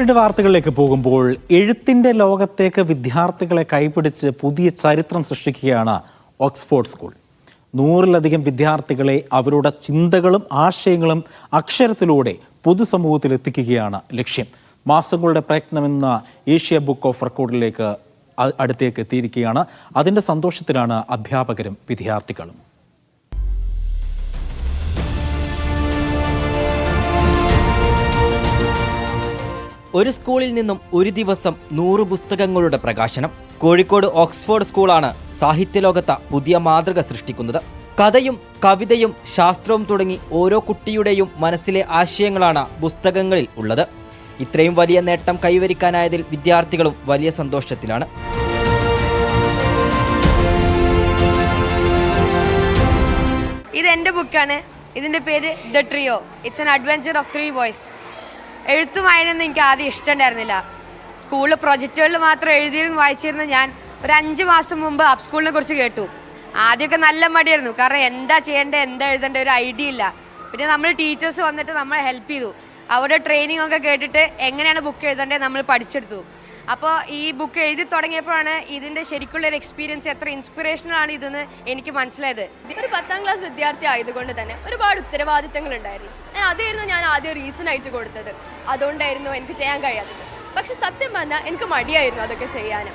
രണ്ട് വാർത്തകളിലേക്ക് പോകുമ്പോൾ എഴുത്തിന്റെ ലോകത്തേക്ക് വിദ്യാർത്ഥികളെ കൈപിടിച്ച് പുതിയ ചരിത്രം സൃഷ്ടിക്കുകയാണ് ഓക്സ്ഫോർഡ് സ്കൂൾ. നൂറിലധികം വിദ്യാർത്ഥികളെ അവരുടെ ചിന്തകളും ആശയങ്ങളും അക്ഷരത്തിലൂടെ പൊതുസമൂഹത്തിൽ എത്തിക്കുകയാണ് ലക്ഷ്യം. മാസങ്ങളുടെ പ്രയത്നമെന്ന ഏഷ്യ ബുക്ക് ഓഫ് റെക്കോർഡിലേക്ക് അടുത്തേക്ക് എത്തിയിരിക്കുകയാണ്. അതിന്റെ സന്തോഷത്തിലാണ് അധ്യാപകരും വിദ്യാർത്ഥികളും. ഒരു സ്കൂളിൽ നിന്നും ഒരു ദിവസം നൂറ് പുസ്തകങ്ങളുടെ പ്രകാശനം. കോഴിക്കോട് ഓക്സ്ഫോർഡ് സ്കൂളാണ് സാഹിത്യലോകത്ത പുതിയ മാതൃക സൃഷ്ടിക്കുന്നത്. കഥയും കവിതയും ശാസ്ത്രവും തുടങ്ങി ഓരോ കുട്ടിയുടെയും മനസ്സിലെ ആശയങ്ങളാണ് പുസ്തകങ്ങളിൽ ഉള്ളത്. ഇത്രയും വലിയ നേട്ടം കൈവരിക്കാനായതിൽ വിദ്യാർത്ഥികളും വലിയ സന്തോഷത്തിലാണ്. ഇത് എന്റെ ബുക്കാണ് ഇതിന്റെ പേര് the trio it's an adventure of three boys എഴുത്തും വായനയൊന്നും എനിക്ക് ആദ്യം ഇഷ്ടമുണ്ടായിരുന്നില്ല. സ്കൂളിൽ പ്രൊജക്റ്റുകളിൽ മാത്രം എഴുതിയിരുന്നു വായിച്ചിരുന്ന ഞാൻ. ഒരു അഞ്ച് മാസം മുമ്പ് അപ് സ്കൂളിനെ കുറിച്ച് കേട്ടു. ആദ്യമൊക്കെ നല്ല മടിയായിരുന്നു. കാരണം എന്താ ചെയ്യേണ്ടത് എന്താ എഴുതേണ്ട ഒരു ഐഡിയ ഇല്ല. പിന്നെ നമ്മൾ ടീച്ചേഴ്സ് വന്നിട്ട് നമ്മളെ ഹെൽപ്പ് ചെയ്തു. അവരുടെ ട്രെയിനിങ് ഒക്കെ കേട്ടിട്ട് എങ്ങനെയാണ് ബുക്ക് എഴുതേണ്ടത് നമ്മൾ പഠിച്ചെടുത്തു. അപ്പോൾ ഈ ബുക്ക് എഴുതി തുടങ്ങിയപ്പോഴാണ് ഇതിന്റെ ശരിക്കുള്ള ഒരു എക്സ്പീരിയൻസ് എത്ര ഇൻസ്പിറേഷണൽ ആണ് ഇതെന്ന് എനിക്ക് മനസ്സിലായത്. ഒരു പത്താം ക്ലാസ് വിദ്യാർത്ഥി ആയതുകൊണ്ട് തന്നെ ഒരുപാട് ഉത്തരവാദിത്തങ്ങൾ ഉണ്ടായിരുന്നു. അതായിരുന്നു ഞാൻ ആദ്യം റീസൺ ആയിട്ട് കൊടുത്തത്. അതുകൊണ്ടായിരുന്നു എനിക്ക് ചെയ്യാൻ കഴിയാത്തത്. പക്ഷെ സത്യം പറഞ്ഞാൽ എനിക്ക് മടിയായിരുന്നു അതൊക്കെ ചെയ്യാൻ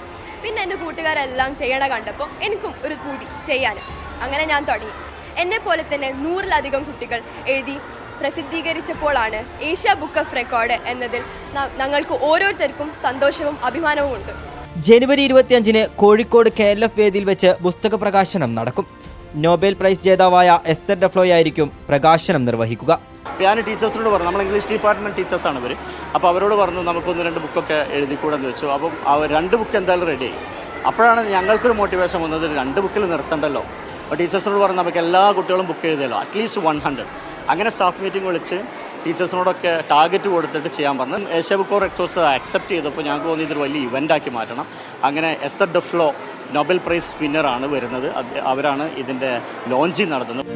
പിന്നെ എന്റെ കൂട്ടുകാരെല്ലാം ചെയ്യണ കണ്ടപ്പോൾ എനിക്കും ഒരു പൂതി ചെയ്യാനും. അങ്ങനെ ഞാൻ തുടങ്ങി. എന്നെ പോലെ തന്നെ നൂറിലധികം കുട്ടികൾ എഴുതി പ്രസിദ്ധീകരിച്ചപ്പോഴാണ് ഏഷ്യ ബുക്ക് ഓഫ് റെക്കോർഡ് എന്നതിൽ ഞങ്ങൾക്ക് ഓരോരുത്തർക്കും സന്തോഷവും അഭിമാനവും ഉണ്ട്. ജനുവരി ഇരുപത്തിയഞ്ചിന് കോഴിക്കോട് കെ എൽ എഫ് വേദിയിൽ വെച്ച് പുസ്തക പ്രകാശനം നടക്കും. നോബൽ പ്രൈസ് ജേതാവായ എസ്തർ ഡെഫ്ലോയായിരിക്കും പ്രകാശനം നിർവഹിക്കുക. ഞാൻ ടീച്ചേഴ്സിനോട് പറഞ്ഞു നമ്മൾ ഇംഗ്ലീഷ് ഡിപ്പാർട്ട്മെന്റ് ടീച്ചേഴ്സാണ് ഇവർ അപ്പോൾ അവരോട് പറഞ്ഞു നമുക്കൊന്ന് രണ്ട് ബുക്കൊക്കെ എഴുതി എഴുതിക്കൂടെന്ന് വെച്ചു. അപ്പം ആ രണ്ട് ബുക്ക് എന്തായാലും റെഡിയായി അപ്പോഴാണ് ഞങ്ങൾക്കൊരു മോട്ടിവേഷൻ വന്നത് രണ്ട് ബുക്കിൽ നിർത്തണ്ടല്ലോ. അപ്പോൾ ടീച്ചേഴ്സിനോട് പറഞ്ഞു നമുക്ക് എല്ലാ കുട്ടികളും ബുക്ക് എഴുതിയല്ലോ അറ്റ്ലീസ്റ്റ് വൺ ഹൺഡ്രഡ് അങ്ങനെ സ്റ്റാഫ് മീറ്റിംഗ് വിളിച്ച് ടീച്ചേഴ്സിനോടൊക്കെ ടാർഗറ്റ് കൊടുത്തിട്ട് ചെയ്യാൻ പറഞ്ഞു. Asia book of records accept ചെയ്തപ്പോൾ ഞങ്ങൾക്ക് തോന്നി ഇതൊരു വലിയ ഇവന്റാക്കി മാറ്റണം. അങ്ങനെ എസ്തർ ഡെഫ്ലോ നൊബൽ പ്രൈസ് വിന്നറാണ് വരുന്നത്. അവരാണ് ഇതിന്റെ ലോഞ്ചിങ് നടത്തുന്നത്.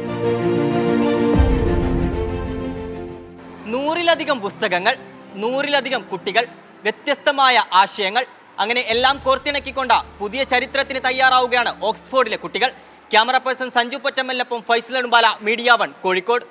നൂറിലധികം പുസ്തകങ്ങൾ നൂറിലധികം കുട്ടികൾ വ്യത്യസ്തമായ ആശയങ്ങൾ അങ്ങനെ എല്ലാം കോർത്തിണക്കിക്കൊണ്ട പുതിയ ചരിത്രത്തിന് തയ്യാറാവുകയാണ് ഓക്സ്ഫോർഡിലെ കുട്ടികൾ. ക്യാമറ പേഴ്സൺ സഞ്ജു പൊറ്റമ്മലിനൊപ്പം ഫൈസൽ നെടുമ്പാല മീഡിയ വൺ കോഴിക്കോട്.